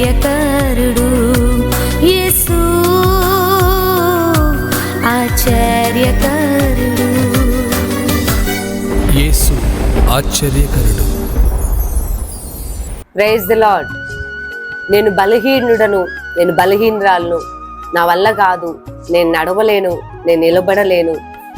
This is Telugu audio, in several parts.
ఆశ్చర్యకరుడు యేసు. ఆశ్చర్యకరుడు. యేసు ఆశ్చర్యకరుడు. ప్రైజ్ ద లాడ్ నేను బలహీనుడను నేను బలహీనరాలను. నా వల్ల కాదు నేను నడవలేను నేను నిలబడలేను.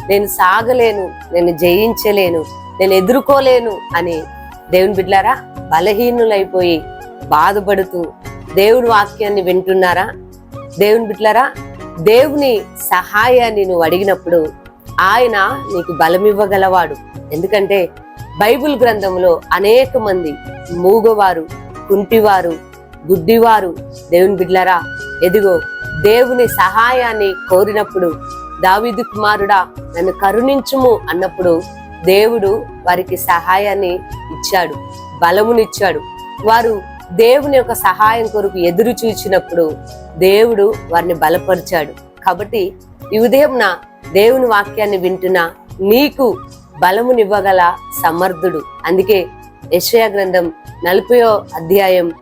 నేను సాగలేను నేను జయించలేను నేను ఎదుర్కోలేను అని దేవుని బిడ్లారా బలహీనులైపోయి బాధపడుతూ దేవుని వాక్యాన్ని వింటున్నారా? దేవుని బిట్లరా దేవుని సహాయాన్ని నువ్వు అడిగినప్పుడు ఆయన నీకు బలమివ్వగలవాడు. ఎందుకంటే బైబిల్ గ్రంథంలో అనేక మంది మూగవారు కుంటివారు గుడ్డివారు దేవుని బిడ్లరా ఎదిగో దేవుని సహాయాన్ని కోరినప్పుడు దావిదు కుమారుడా నన్ను కరుణించుము అన్నప్పుడు దేవుడు వారికి సహాయాన్ని ఇచ్చాడు బలమునిచ్చాడు. వారు దేవుని యొక్క సహాయం కొరకు ఎదురు చూచినప్పుడు దేవుడు వారిని బలపరిచాడు. కాబట్టి ఈ ఉదయం నా దేవుని వాక్యాన్ని వింటున్న నీకు బలమునివ్వగల సమర్థుడు. అందుకే యెషయా గ్రంథం నలభయో అధ్యాయం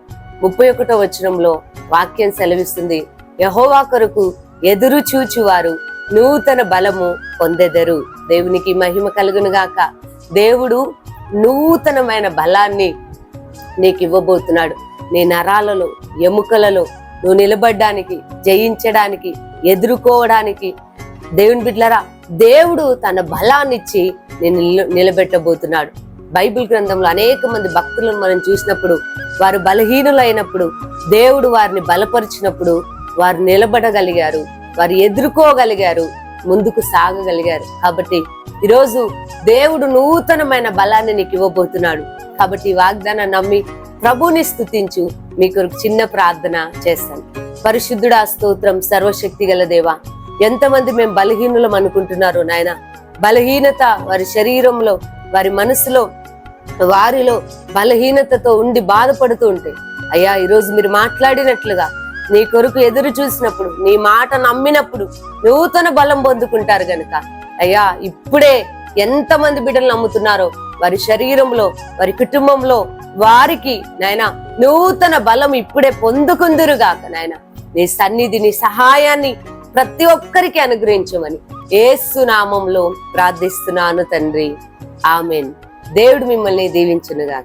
ముప్పై ఒకటో వచనంలో వాక్యం సెలవిస్తుంది. యహోవా కొరకు ఎదురు చూచువారు నూతన బలము పొందెదరు. దేవునికి మహిమ కలుగునుగాక. దేవుడు నూతనమైన బలాన్ని నీకు ఇవ్వబోతున్నాడు. నీ నరాలలో ఎముకలలో నువ్వు నిలబడ్డానికి జయించడానికి ఎదుర్కోవడానికి దేవుని బిడ్లరా దేవుడు తన బలాన్నిచ్చి నేను నిలబెట్టబోతున్నాడు. బైబిల్ గ్రంథంలో అనేక మంది భక్తులను మనం చూసినప్పుడు వారు బలహీనులైనప్పుడు దేవుడు వారిని బలపరిచినప్పుడు వారు నిలబడగలిగారు వారు ఎదుర్కోగలిగారు ముందుకు సాగగలిగారు. కాబట్టి ఈరోజు దేవుడు నూతనమైన బలాన్ని నీకు ఇవ్వబోతున్నాడు. కాబట్టి ఈ వాగ్దానం నమ్మి ప్రభుని స్థుతించు మీకు చిన్న ప్రార్థన చేస్తాను. పరిశుద్ధుడా స్తోత్రం సర్వశక్తి గల దేవా ఎంతమంది మేము బలహీనులం అనుకుంటున్నారు నాయన. బలహీనత వారి శరీరంలో వారి మనసులో వారిలో బలహీనతతో ఉండి బాధపడుతూ ఉంటే అయ్యా ఈరోజు మీరు మాట్లాడినట్లుగా నీ కొరకు ఎదురు చూసినప్పుడు నీ మాట నమ్మినప్పుడు నూతన బలం పొందుకుంటారు గనుక. అయ్యా ఇప్పుడే ఎంతమంది బిడ్డలు నమ్ముతున్నారో వారి శరీరంలో వారి కుటుంబంలో వారికి నాయన నూతన బలం ఇప్పుడే పొందుకుందురుగాక నాయన. నీ సన్నిధి నీ సహాయాన్ని ప్రతి ఒక్కరికి అనుగ్రహించమని ఏసు నామంలో ప్రార్థిస్తున్నాను తండ్రి. ఆమెన్. దేవుడు మిమ్మల్ని దీవించునుగాక.